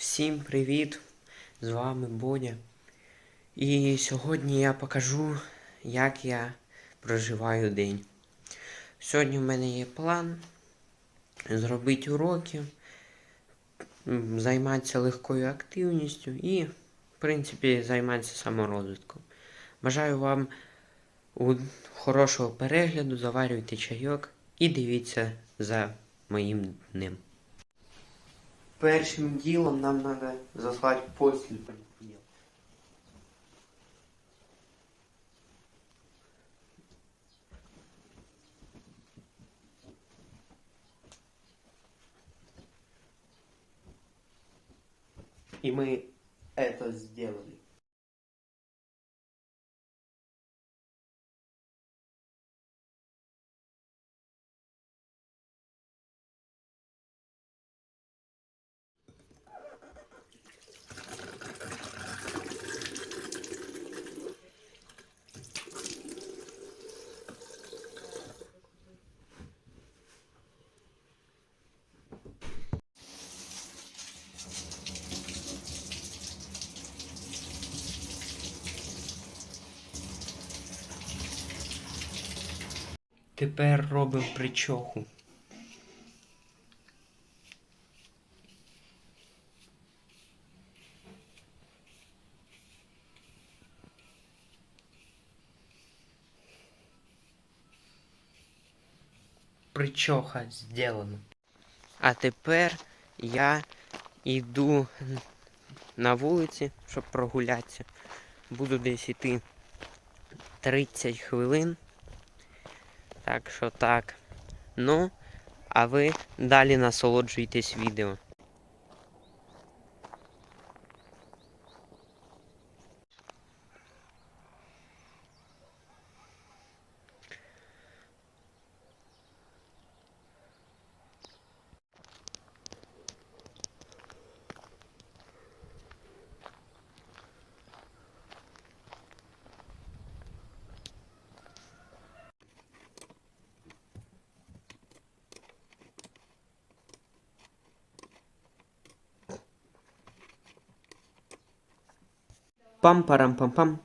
Всім привіт! З вами Бодя. І сьогодні я покажу, як я проживаю день. Сьогодні в мене є план зробити уроки, займатися легкою активністю і, в принципі, займатися саморозвитком. Бажаю вам хорошого перегляду, заварюйте чайок і дивіться за моїм днем. Першим делом нам надо заслать после понедельника. И мы это сделали. Тепер робимо причоху. Причоха зроблена. А тепер я йду на вулиці, щоб прогулятися. Буду десь йти 30 хвилин. Так що так. Ну, а ви далі насолоджуйтесь відео. Пам-парам-пам-пам.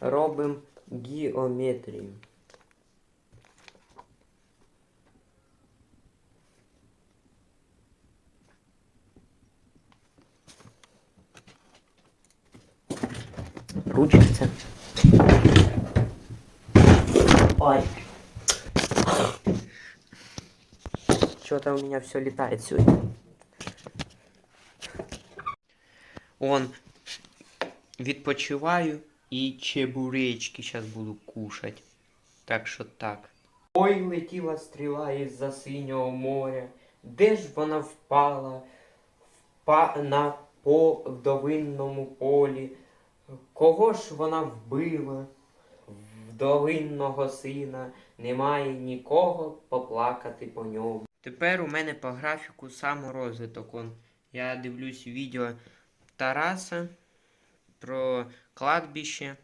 Робимо геометрію. Ручиться. Ой. Что-то у меня все летает сегодня. Он відпочиваю і чебуречки зараз буду кушать. Так що так. Ой, летіла стріла із-за синього моря. Де ж вона впала? Впа на по вдовинному полі. Кого ж вона вбила? Вдовинного сина немає нікого поплакати по ньому. Тепер у мене по графіку саморозвиток. Он. Я дивлюсь відео Тараса про кладбище.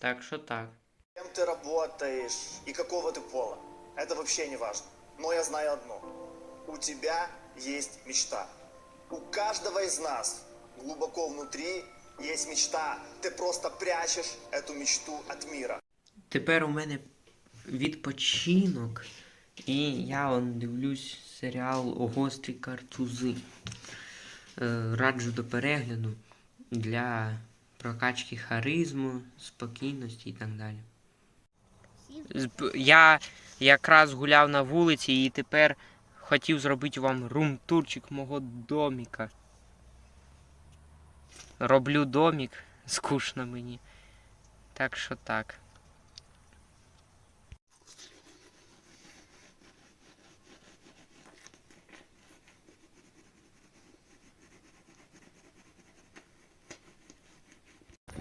Так що так. Кем ты работаешь и какого ты пола. Это вообще не важно. Но я знаю одно. У тебя есть мечта. У каждого из нас глубоко внутри есть мечта. Ты просто прячешь эту мечту от мира. Тепер у мене відпочинок. І я он дивлюсь серіал Гострі картузи. Е, Раджу до перегляду для прокачки харизму, спокійності і так далі. Я якраз гуляв на вулиці і тепер хотів зробити вам рум-турчик мого доміка. Роблю домік, скучно мені. Так що так.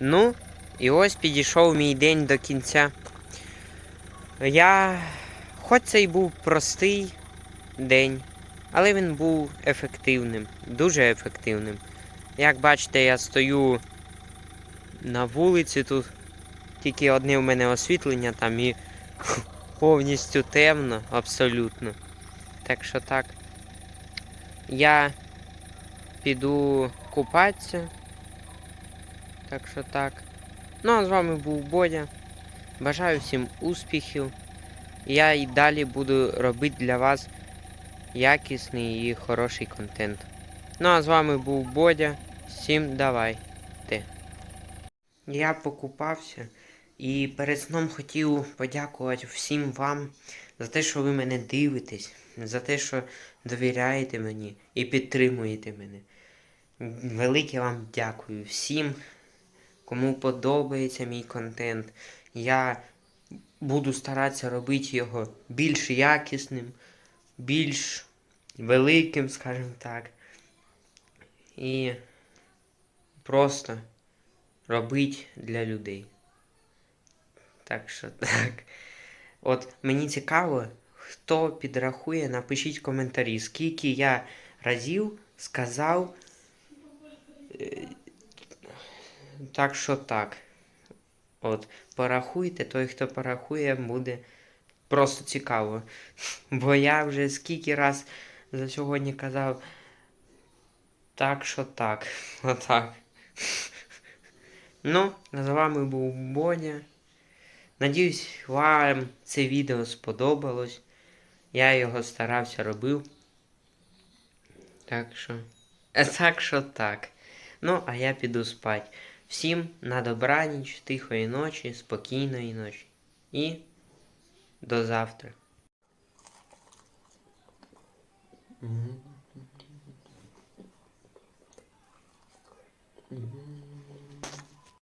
Ну, і ось підійшов мій день до кінця. Я, хоч це й був простий день, але він був ефективним, дуже ефективним. Як бачите, я стою на вулиці тут тільки одне в мене освітлення там і повністю темно, абсолютно. Так що так. Я піду купатися. Так що так. Ну а з вами був Бодя. Бажаю всім успіхів. Я і далі буду робити для вас якісний і хороший контент. Ну а з вами був Бодя. Всім давайте. Я покупався і перед сном хотів подякувати всім вам за те, що ви мене дивитесь, за те, що довіряєте мені і підтримуєте мене. Велике вам дякую всім, кому подобається мій контент. Я буду старатися робити його більш якісним, більш великим, скажімо так. І просто робити для людей. Так що так. От мені цікаво, хто підрахує, напишіть в коментарі, скільки я разів сказав. е, Так що так. От, порахуйте, той, хто порахує, буде просто цікаво. Бо я вже скільки раз за сьогодні казав. Так що так. Отак. Ну, з вами був Боня. Надіюсь, вам це відео сподобалось. Я його старався робив. Так що. Е, Так що так. Ну, а я піду спать. Всім на добраніч, тихої ночі, спокійної ночі. І до завтра. Mm-hmm.